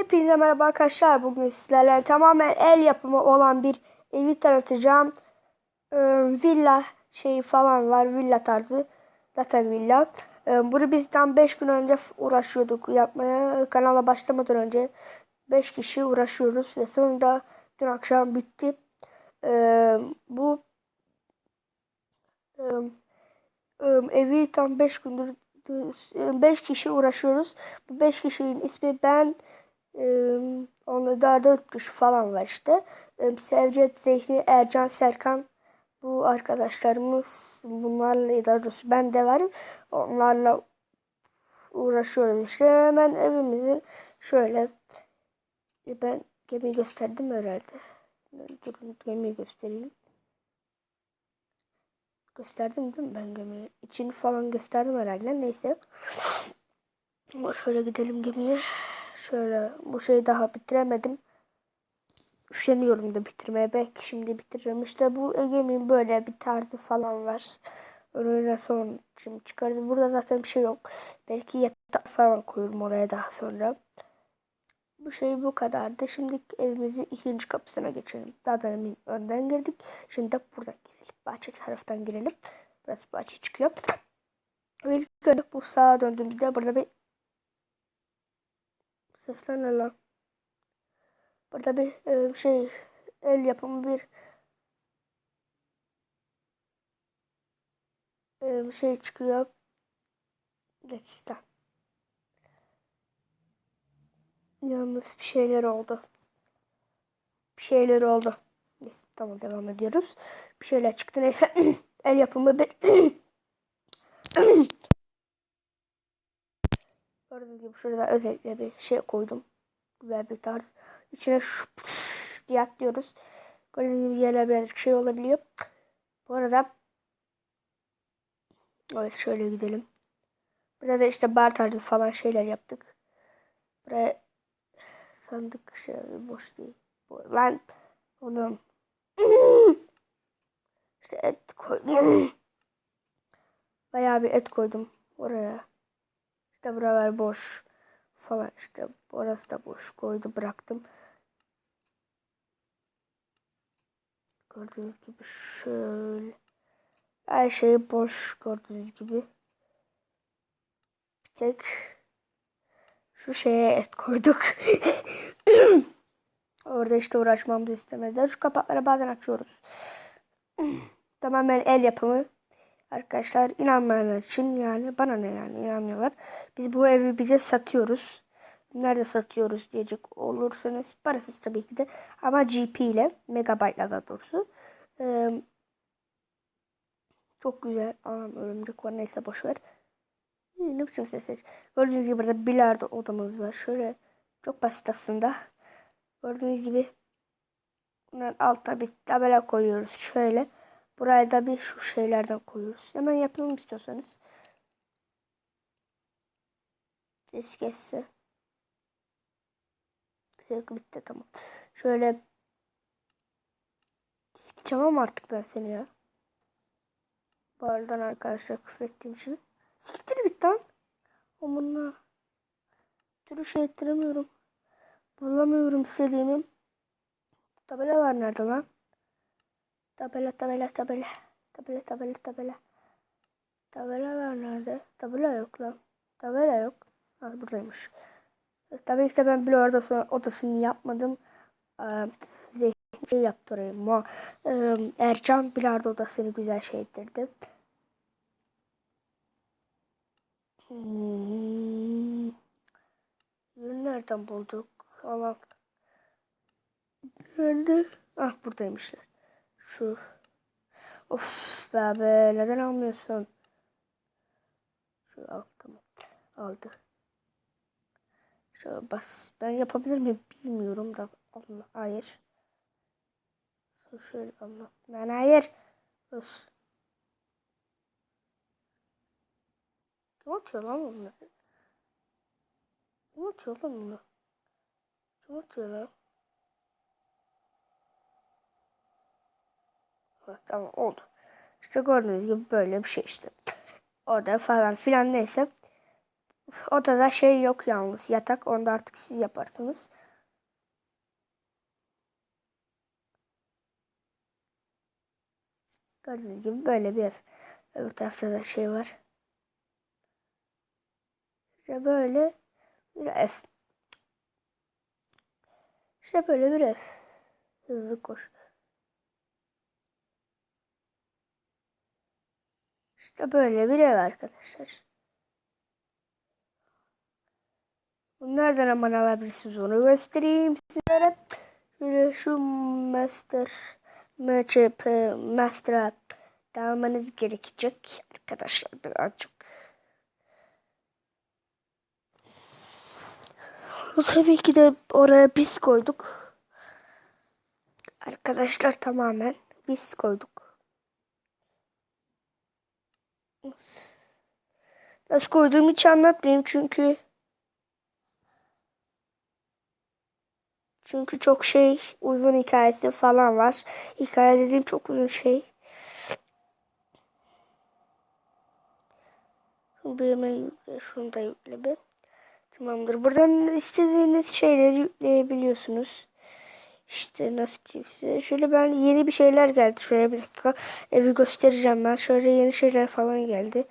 Hepinize merhaba arkadaşlar. Bugün sizlerle tamamen el yapımı olan bir evi tanıtacağım. Ee, villa şeyi falan var. Villa tarzı. Zaten villa. Ee, bunu biz tam 5 gün önce uğraşıyorduk yapmaya. Kanala başlamadan önce 5 kişi uğraşıyoruz. Ve sonunda dün akşam bitti. Ee, bu e, e, evi tam 5 gündür 5 kişi uğraşıyoruz. Bu 5 kişinin ismi ben, ee, onda daha 4 kişi falan var işte. Ee, Sevcet, Zehri, Ercan, Serkan bu arkadaşlarımız bunlarla ya da doğrusu ben de varım. Onlarla uğraşıyoruz işte. Hemen evimizin şöyle e, ben gemiyi gösterdim herhalde. Durun gemiyi göstereyim. Gösterdim değil mi ben gemiyi? İçini falan gösterdim herhalde. Neyse. Şöyle gidelim gemiye. Şöyle bu şeyi daha bitiremedim. Üşeniyorum da bitirmeye. Belki şimdi bitiririm. İşte bu geminin böyle bir tarzı falan var. Önüne son şimdi çıkardım. Burada zaten bir şey yok. Belki yatak falan koyurum oraya daha sonra. Bu şey bu kadardı. Şimdi evimizin ikinci kapısına geçelim. Daha demin önden girdik. Şimdi de buradan girelim. Bahçe taraftan girelim. Burası bahçe çıkıyor. Ve bu sağa döndüğümüzde burada bir sesler ne? Burada bir e, şey el yapımı bir e, şey çıkıyor. Dakika. Yalnız bir şeyler oldu. Bir şeyler oldu. Neyse tamam devam ediyoruz. Bir şeyler çıktı neyse. El yapımı bir Gördüğünüz gibi şurada özellikle bir şey koydum. Güzel bir tarz. İçine şu diye atlıyoruz. Gördüğünüz gibi yerler birazcık şey olabiliyor. Bu arada Evet şöyle gidelim. Burada işte bar tarzı falan şeyler yaptık. Buraya sandık şey boş değil. Lan oğlum. işte et koydum. Bayağı bir et koydum oraya. İşte buralar boş falan işte orası da boş koydu bıraktım. Gördüğünüz gibi şöyle her şey boş gördüğünüz gibi. Bir tek şu şeye et koyduk. Orada işte uğraşmamızı istemediler. Şu kapakları bazen açıyoruz. Tamamen el yapımı. Arkadaşlar inanmayanlar için yani bana ne yani inanmıyorlar. Biz bu evi bize satıyoruz. Nerede satıyoruz diyecek olursanız parasız tabii ki de ama GP ile megabaytla da doğrusu. Ee, çok güzel. Anam örümcek var neyse boşver. Ne biçim sesler. Gördüğünüz gibi burada bilardo odamız var. Şöyle çok basit aslında. Gördüğünüz gibi bunun altına bir tabela koyuyoruz. Şöyle. Buraya da bir şu şeylerden koyuyoruz. Hemen yapalım istiyorsanız. Ses kesse. Sevgi bitti tamam. Şöyle Sikeceğim artık ben seni ya. Bardan arkadaşlar küfrettiğim için. Siktir git lan. Amanına. Türlü şey ettiremiyorum. Bulamıyorum istediğimi. Tabelalar nerede lan? Tabela tabela tabela. Tabela tabela tabela. Tabelalar nerede? Tabela yok lan. Tabela yok. Ha buradaymış. Tabii ki de ben bir odası, odasını yapmadım. Ee, şey yaptı orayı. Ma, e, Ercan bilardo odasını güzel şey ettirdi. Hmm. Nereden bulduk? Allah. Nerede? Ah buradaymışlar. Şu. Of be be neden almıyorsun? Şu al tamam. Aldı. Şöyle bas. Ben yapabilir miyim bilmiyorum da. Allah hayır. Şöyle Allah. Ben hayır. Of. Kim atıyor lan bunları? Kim atıyor lan bunu? Kim atıyor lan? Ha, tamam oldu. İşte gördüğünüz gibi böyle bir şey işte. Orada falan filan neyse. Odada şey yok yalnız yatak. Onu da artık siz yaparsınız. Gördüğünüz gibi böyle bir ev. Öbür tarafta da şey var. İşte böyle bir ev. İşte böyle bir ev. Hızlı koş. İşte böyle bir ev arkadaşlar. Bunu nereden hemen alabilirsiniz onu göstereyim sizlere. Şöyle şu master MCP master'a dalmanız gerekecek arkadaşlar birazcık. Tabii ki de oraya biz koyduk. Arkadaşlar tamamen biz koyduk. Nasıl koyduğumu hiç anlatmayayım çünkü Çünkü çok şey uzun hikayesi falan var. Hikaye dediğim çok uzun şey. Bir hemen yükle. Şunu da yükle bir. Tamamdır. Buradan istediğiniz şeyleri yükleyebiliyorsunuz. İşte nasıl diyeyim size. Şöyle ben yeni bir şeyler geldi. Şöyle bir dakika. Evi göstereceğim ben. Şöyle yeni şeyler falan geldi.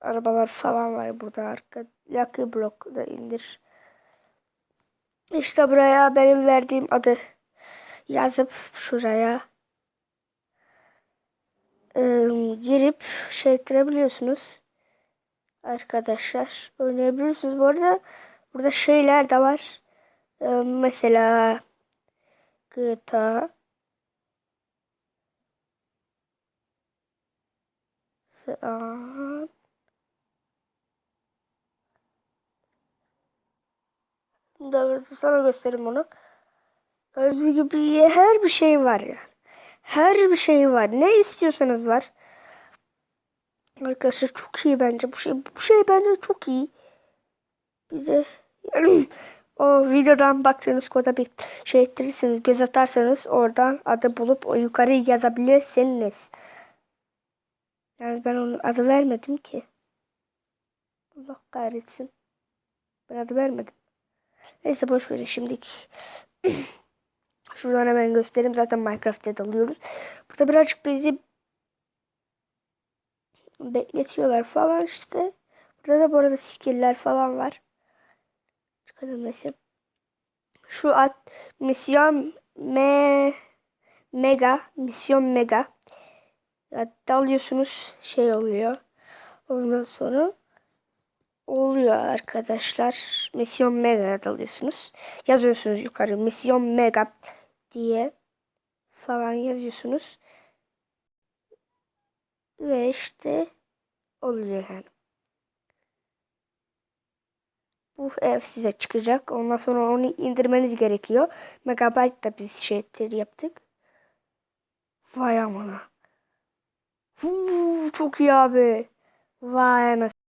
Arabalar falan var burada arka. Lucky Block da indir. İşte buraya benim verdiğim adı yazıp şuraya ıı, girip şey ettirebiliyorsunuz. Arkadaşlar oynayabilirsiniz. Bu arada burada şeyler de var. Ee, mesela GTA Saat da sana göstereyim onu. Özgür gibi her bir şey var ya. Her bir şey var. Ne istiyorsanız var. Arkadaşlar çok iyi bence bu şey. Bu şey bence çok iyi. Bir de yani, o videodan baktığınız koda bir şey ettirirsiniz, göz atarsanız oradan adı bulup o yukarı yazabilirsiniz. Yani ben onun adı vermedim ki. Allah kahretsin. Ben adı vermedim. Neyse boş verin şimdilik. Şuradan hemen göstereyim. Zaten Minecraft'te dalıyoruz. Burada birazcık bizi bekletiyorlar falan işte. Burada da bu arada skill'ler falan var. Neyse. Şu at misyon me mega misyon mega ya, dalıyorsunuz şey oluyor. Ondan sonra oluyor arkadaşlar. Misyon Mega'ya dalıyorsunuz. Yazıyorsunuz yukarı Misyon Mega diye falan yazıyorsunuz. Ve işte oluyor yani. Bu ev size çıkacak. Ondan sonra onu indirmeniz gerekiyor. Megabyte da biz şeyleri yaptık. Vay amına. Huu, çok iyi abi. Vay anasını.